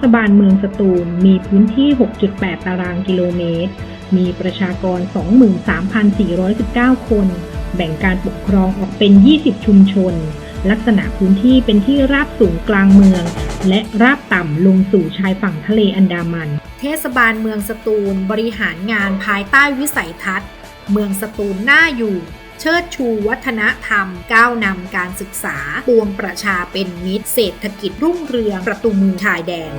ศบาลเมืองสตูล มีพื้นที่ 6.8 ตารางกิโลเมตร มีประชากร 23,419 คน แบ่งการปกครองออกเป็น 20 ชุมชน ลักษณะพื้นที่เป็นที่ราบสูงกลางเมือง และราบต่ำลงสู่ชายฝั่งทะเลอันดามัน เทศบาลเมืองสตูลบริหารงานภายใต้วิสัยทัศน์ เมืองสตูลน่าอยู่ เชิดชูวัฒนธรรม ก้าวนำการศึกษาปวงประชาเป็นมิตร เศรษฐกิจรุ่งเรืองประตูมือชายแดน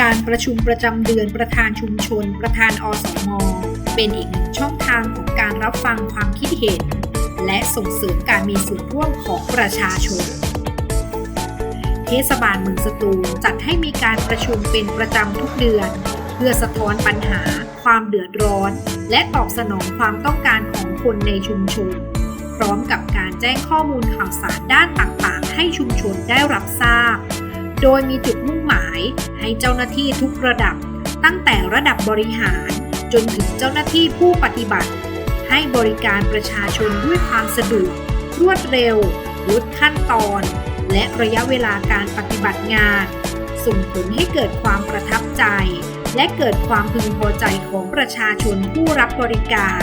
การประชุมประจำเดือนประธานชุมชน ประธานอสม เป็นอีกหนึ่งช่องทางของการรับฟังความคิดเห็น และส่งเสริมการมีส่วนร่วมของประชาชน เทศบาลเมืองสตูลจัดให้มีการประชุมเป็นประจำทุกเดือน เพื่อสะท้อนปัญหา ความเดือดร้อน และตอบสนองความต้องการของคนในชุมชน พร้อมกับการแจ้งข้อมูลข่าวสารด้านต่างๆ ให้ชุมชนได้รับทราบ โดยมีจุดมุ่งหมายให้เจ้าหน้าที่ทุกระดับ ตั้งแต่ระดับบริหาร จนถึงเจ้าหน้าที่ผู้ปฏิบัติ ให้บริการประชาชนด้วยความสะดวก รวดเร็ว ลดขั้นตอน และระยะเวลาการปฏิบัติงาน ส่งผลให้เกิดความประทับใจ และเกิดความพึงพอใจของประชาชนผู้รับบริการ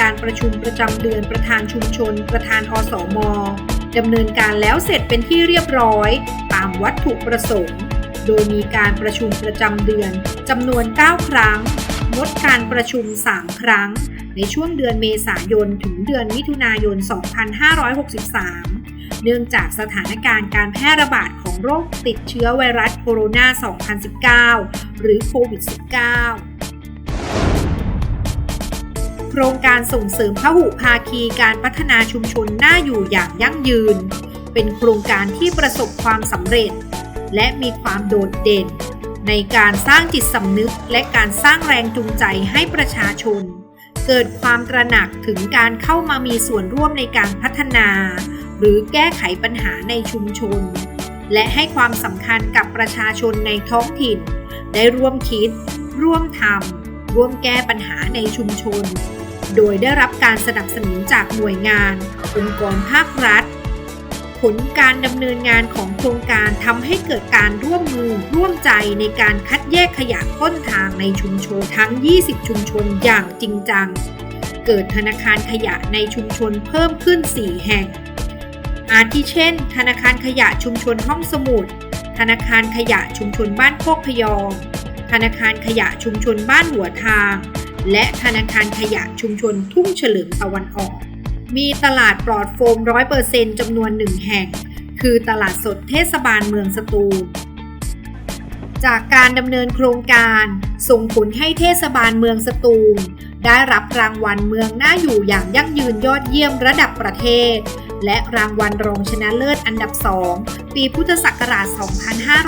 การประชุมประจำเดือนประธานชุมชน ประธานอสมดำเนินการแล้วเสร็จเป็นที่เรียบร้อย ตามวัตถุประสงค์ โดยมีการประชุมประจำเดือนจำนวน 9 ครั้ง งดการประชุม 3 ครั้ง ในช่วงเดือนเมษายน ถึงเดือนมิถุนายน 2563 เนื่องจากสถานการณ์การแพร่ระบาดของโรคติดเชื้อไวรัสโคโรนา 2019 หรือโควิด -19 โครงการส่งเสริมพหุภาคีการพัฒนาชุมชนน่าอยู่อย่างยั่งยืน เป็นโครงการที่ประสบความสำเร็จ และมีความโดดเด่น ในการสร้างจิตสำนึกและการสร้างแรงจูงใจให้ประชาชน เกิดความตระหนักถึงการเข้ามามีส่วนร่วมในการพัฒนา หรือแก้ไขปัญหาในชุมชน และให้ความสำคัญกับประชาชนในท้องถิ่น ได้ร่วมคิด ร่วมทำร่วมแก้ปัญหาในชุมชน โดยได้รับการสนับสนุนจากหน่วยงาน องค์กรภาครัฐ ผลการดำเนินงานของโครงการทำให้เกิดการร่วมมือร่วมใจในการคัดแยกขยะต้นทางในชุมชนทั้ง 20 ชุมชนอย่างจริงจัง เกิดธนาคารขยะในชุมชนเพิ่มขึ้น 4 แห่ง อาทิเช่น ธนาคารขยะชุมชนห้องสมุด ธนาคารขยะชุมชนบ้านโคกพยอมธนาคารขยะชุมชนบ้านหัวทาง และธนาคารขยะชุมชนทุ่งเฉลิมตะวันออก มีตลาดปลอดโฟม 100%จำนวนหนึ่งแห่ง คือตลาดสดเทศบาลเมืองสตูล จากการดำเนินโครงการส่งผลให้เทศบาลเมืองสตูล ได้รับรางวัลเมืองน่าอยู่อย่างยั่งยืนยอดเยี่ยมระดับประเทศ และรางวัลรองชนะเลิศอันดับ 2 ปีพุทธศักราช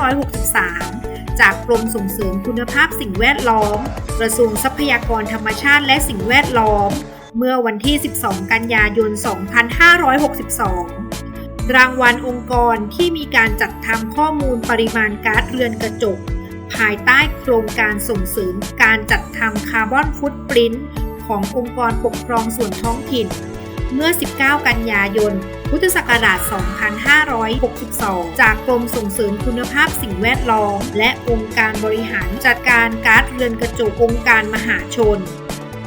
2563จากกรมส่งเสริมคุณภาพสิ่งแวดล้อม กระทรวงทรัพยากรธรรมชาติและสิ่งแวดล้อม เมื่อวันที่ 12 กันยายน 2562 รางวัลองค์กรที่มีการจัดทำข้อมูลปริมาณก๊าซเรือนกระจก ภายใต้โครงการส่งเสริมการจัดทำคาร์บอนฟุตปรินท์ขององค์กรปกครองส่วนท้องถิ่น เมื่อ 19 กันยายน พุทธศักราช 2562 จากกรมส่งเสริมคุณภาพสิ่งแวดล้อม และองค์การบริหารจัดการก๊าซเรือนกระจกองค์การมหาชน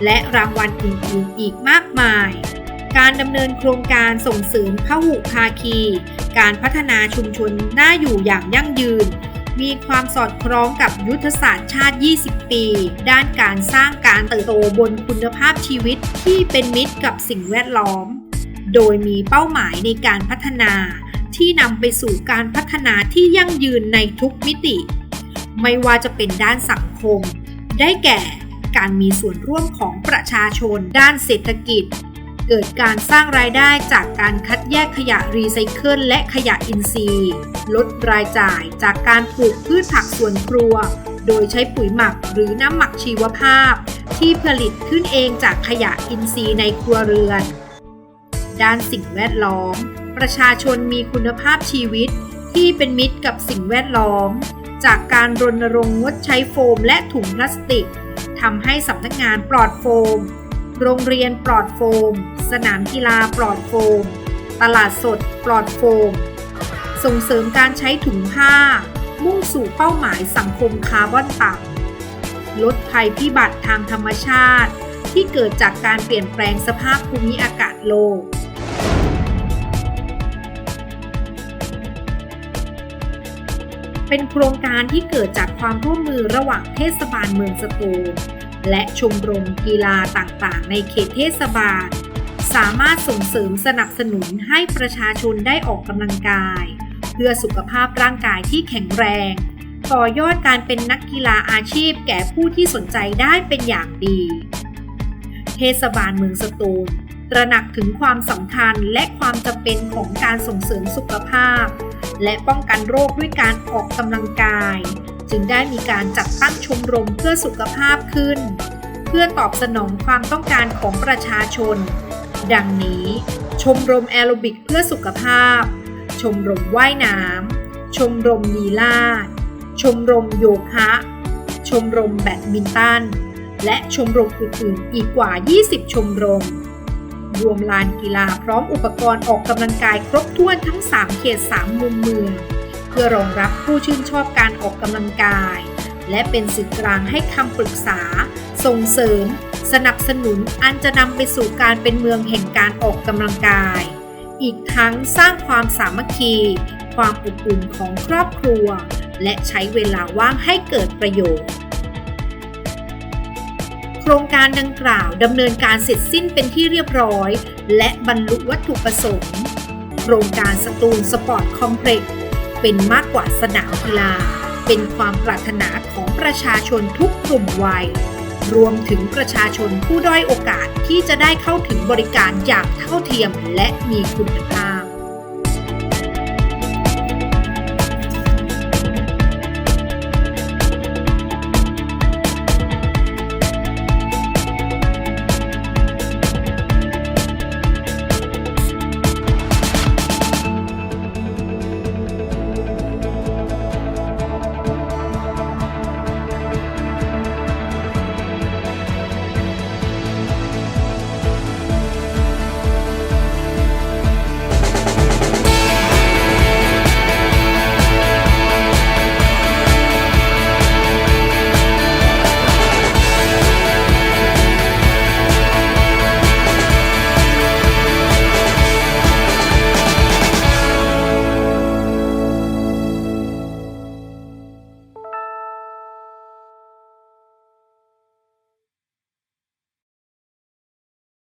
และรางวัลอื่นๆอีกมากมาย การดำเนินโครงการส่งเสริมพหุภาคี การพัฒนาชุมชนน่าอยู่อย่างยั่งยืน มีความสอดคล้องกับยุทธศาสตร์ชาติ 20 ปี ด้านการสร้างการเติบโตบนคุณภาพชีวิตที่เป็นมิตรกับสิ่งแวดล้อม โดยมีเป้าหมายในการพัฒนาที่นำไปสู่การพัฒนาที่ยั่งยืนในทุกมิติ ไม่ว่าจะเป็นด้านสังคม ได้แก่ การมีส่วนร่วมของประชาชนด้านเศรษฐกิจ เกิดการสร้างรายได้จากการคัดแยกขยะรีไซเคิลและขยะอินทรีย์ ลดรายจ่ายจากการปลูกพืชผักสวนครัว โดยใช้ปุ๋ยหมักหรือน้ำหมักชีวภาพ ที่ผลิตขึ้นเองจากขยะอินทรีย์ในครัวเรือน ด้านสิ่งแวดล้อม ประชาชนมีคุณภาพชีวิตที่เป็นมิตรกับสิ่งแวดล้อม จากการรณรงค์งดใช้โฟมและถุงพลาสติก ทำให้สำนักงานปลอดโฟม โรงเรียนปลอดโฟม สนามกีฬาปลอดโฟม ตลาดสดปลอดโฟม ส่งเสริมการใช้ถุงผ้า มุ่งสู่เป้าหมายสังคมคาร์บอนต่ำลดภัยพิบัติทางธรรมชาติ ที่เกิดจากการเปลี่ยนแปลงสภาพภูมิอากาศโลก เป็นโครงการที่เกิดจากความร่วมมือระหว่างเทศบาลเมืองสตูลและชมรมกีฬาต่างๆ ในเขตเทศบาล สามารถส่งเสริมสนับสนุนให้ประชาชนได้ออกกำลังกาย เพื่อสุขภาพร่างกายที่แข็งแรง ต่อยอดการเป็นนักกีฬาอาชีพแก่ผู้ที่สนใจได้เป็นอย่างดี เทศบาลเมืองสตูลตระหนักถึงความสำคัญและความจำเป็นของการส่งเสริมสุขภาพ และป้องกันโรคด้วยการออกกำลังกาย จึงได้มีการจัดตั้งชมรมเพื่อสุขภาพขึ้น เพื่อตอบสนองความต้องการของประชาชน ดังนี้ ชมรมแอโรบิกเพื่อสุขภาพ ชมรมว่ายน้ำชมรมลีลาดชมรมโยคะ ชมรมแบดมินตันและชมรมอื่นๆอีกกว่า 20 ชมรม รวมลานกีฬาพร้อมอุปกรณ์ออกกำลังกายครบถ้วนทั้ง 3 เขต 3 มุมเมือง เพื่อรองรับผู้ชื่นชอบการออกกำลังกาย และเป็นสื่อกลางให้คำปรึกษา ส่งเสริม สนับสนุนอันจะนำไปสู่การเป็นเมืองแห่งการออกกำลังกาย อีกทั้งสร้างความสามัคคี ความอบอุ่นของครอบครัว และใช้เวลาว่างให้เกิดประโยชน์ ครงการดังกล่าวดำเนินการเสร็จสิ้นเป็นที่เรียบร้อย และบรรลุวัตถุประสงค์ โครงการสตูลสปอร์ตคอมเพล็กซ์เป็นมากกว่าสนามกีฬา เป็นความปรารถนาของประชาชนทุกกลุ่มวัย รวมถึงประชาชนผู้ด้อยโอกาสที่จะได้เข้าถึงบริการอย่างเท่าเทียมและมีคุณภาพ